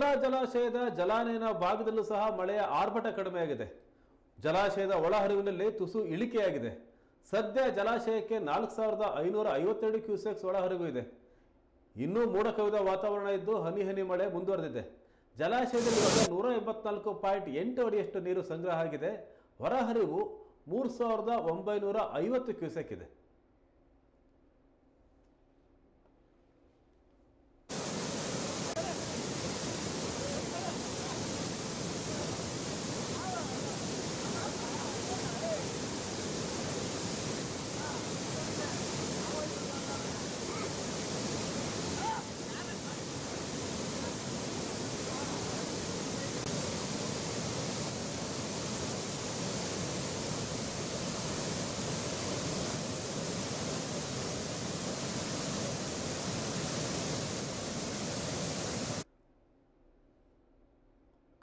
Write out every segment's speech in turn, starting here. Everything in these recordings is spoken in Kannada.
ಭದ್ರಾ ಜಲಾಶಯದ ಜಲಾನಯನ ಭಾಗದಲ್ಲೂ ಸಹ ಮಳೆಯ ಆರ್ಭಟ ಕಡಿಮೆಯಾಗಿದೆ. ಜಲಾಶಯದ ಒಳಹರಿವಿನಲ್ಲಿ ತುಸು ಇಳಿಕೆಯಾಗಿದೆ. ಸದ್ಯ ಜಲಾಶಯಕ್ಕೆ ನಾಲ್ಕು ಸಾವಿರದ ಐನೂರ ಐವತ್ತೆರಡು ಕ್ಯೂಸೆಕ್ಸ್ ಒಳಹರಿವು ಇದೆ. ಇನ್ನೂ ಮೋಡ ಕವಿದ ವಾತಾವರಣ ಇದ್ದು ಹನಿ ಹನಿ ಮಳೆ ಮುಂದುವರೆದಿದೆ. ಜಲಾಶಯದಲ್ಲಿ ಇವಾಗ ನೂರ ಎಂಬತ್ನಾಲ್ಕು ಪಾಯಿಂಟ್ ಎಂಟು ಅಡಿಯಷ್ಟು ನೀರು ಸಂಗ್ರಹ ಆಗಿದೆ. ಹೊರಹರಿವು ಮೂರು ಸಾವಿರದ ಒಂಬೈನೂರ ಐವತ್ತು ಕ್ಯೂಸೆಕ್ ಇದೆ.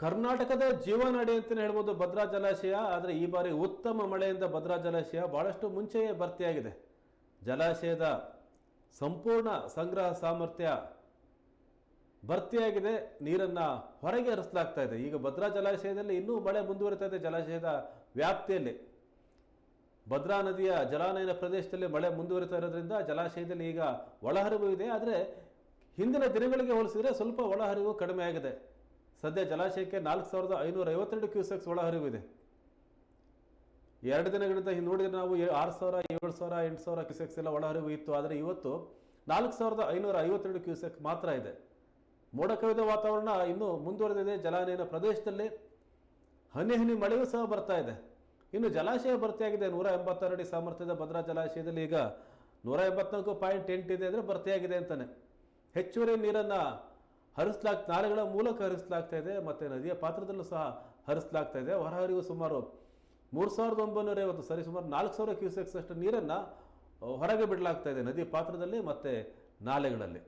ಕರ್ನಾಟಕದ ಜೀವನಾಡಿ ಅಂತಲೇ ಹೇಳ್ಬೋದು ಭದ್ರಾ ಜಲಾಶಯ, ಆದರೆ ಈ ಬಾರಿ ಉತ್ತಮ ಮಳೆಯಿಂದ ಭದ್ರಾ ಜಲಾಶಯ ಬಹಳಷ್ಟು ಮುಂಚೆಯೇ ಭರ್ತಿಯಾಗಿದೆ. ಜಲಾಶಯದ ಸಂಪೂರ್ಣ ಸಂಗ್ರಹ ಸಾಮರ್ಥ್ಯ ಭರ್ತಿಯಾಗಿದೆ, ನೀರನ್ನು ಹೊರಗೆ ಹರಿಸಲಾಗ್ತಾ ಇದೆ. ಈಗ ಭದ್ರಾ ಜಲಾಶಯದಲ್ಲಿ ಇನ್ನೂ ಮಳೆ ಮುಂದುವರಿತಾ ಇದೆ ಜಲಾಶಯದ ವ್ಯಾಪ್ತಿಯಲ್ಲಿ. ಭದ್ರಾ ನದಿಯ ಜಲಾನಯನ ಪ್ರದೇಶದಲ್ಲಿ ಮಳೆ ಮುಂದುವರಿತಾ ಇರೋದ್ರಿಂದ ಜಲಾಶಯದಲ್ಲಿ ಈಗ ಒಳಹರಿವು ಇದೆ, ಆದರೆ ಹಿಂದಿನ ದಿನಗಳಿಗೆ ಹೋಲಿಸಿದರೆ ಸ್ವಲ್ಪ ಒಳಹರಿವು ಕಡಿಮೆ ಆಗಿದೆ. ಸದ್ಯ ಜಲಾಶಯಕ್ಕೆ ನಾಲ್ಕು ಸಾವಿರದ ಐನೂರ ಐವತ್ತೆರಡು ಕ್ಯೂಸೆಕ್ಸ್ ಒಳಹರಿವು ಇದೆ ಎರಡು ದಿನಗಳಿಂದ ಹಿಂದೆ ನೋಡಿದ್ರೆ ನಾವು ಆರು ಸಾವಿರ, ಏಳು ಸಾವಿರ, ಎಂಟು ಸಾವಿರ ಕ್ಯೂಸೆಕ್ಸ್ ಎಲ್ಲ ಒಳಹರಿವು ಇತ್ತು. ಆದರೆ ಇವತ್ತು ನಾಲ್ಕು ಸಾವಿರದ ಐನೂರ ಐವತ್ತೆರಡು ಕ್ಯೂಸೆಕ್ ಮಾತ್ರ ಇದೆ. ಮೋಡ ಕವಿದ ವಾತಾವರಣ ಇನ್ನೂ ಮುಂದುವರೆದಿದೆ. ಜಲಾನಯನ ಪ್ರದೇಶದಲ್ಲಿ ಹನಿ ಹನಿ ಮಳೆಯೂ ಸಹ ಬರ್ತಾ ಇದೆ. ಇನ್ನು ಜಲಾಶಯ ಭರ್ತಿಯಾಗಿದೆ. ನೂರ ಎಂಬತ್ತಾರು ಅಡಿ ಸಾಮರ್ಥ್ಯದ ಭದ್ರಾ ಜಲಾಶಯದಲ್ಲಿ ಈಗ ನೂರ ಎಂಬತ್ನಾಲ್ಕು ಪಾಯಿಂಟ್ ಎಂಟು ಇದೆ ಅಂದರೆ ಭರ್ತಿಯಾಗಿದೆ ಅಂತಾನೆ. ಹೆಚ್ಚುವರಿ ನೀರನ್ನು ಹರಿಸಲಾಗ್, ನಾಲೆಗಳ ಮೂಲಕ ಹರಿಸಲಾಗ್ತಾ ಇದೆ, ಮತ್ತು ನದಿಯ ಪಾತ್ರದಲ್ಲೂ ಸಹ ಹರಿಸಲಾಗ್ತಾ ಇದೆ. ಹೊರಹರಿವು ಸುಮಾರು ಮೂರು ಸಾವಿರದ ಒಂಬೈನೂರ ಐವತ್ತು, ಸರಿ, ಸುಮಾರು ನಾಲ್ಕು ಸಾವಿರ ಕ್ಯೂಸೆಕ್ಸ್ ಅಷ್ಟು ನೀರನ್ನು ಹೊರಗೆ ಬಿಡಲಾಗ್ತಾ ಇದೆ ನದಿ ಪಾತ್ರದಲ್ಲಿ ಮತ್ತು ನಾಲೆಗಳಲ್ಲಿ.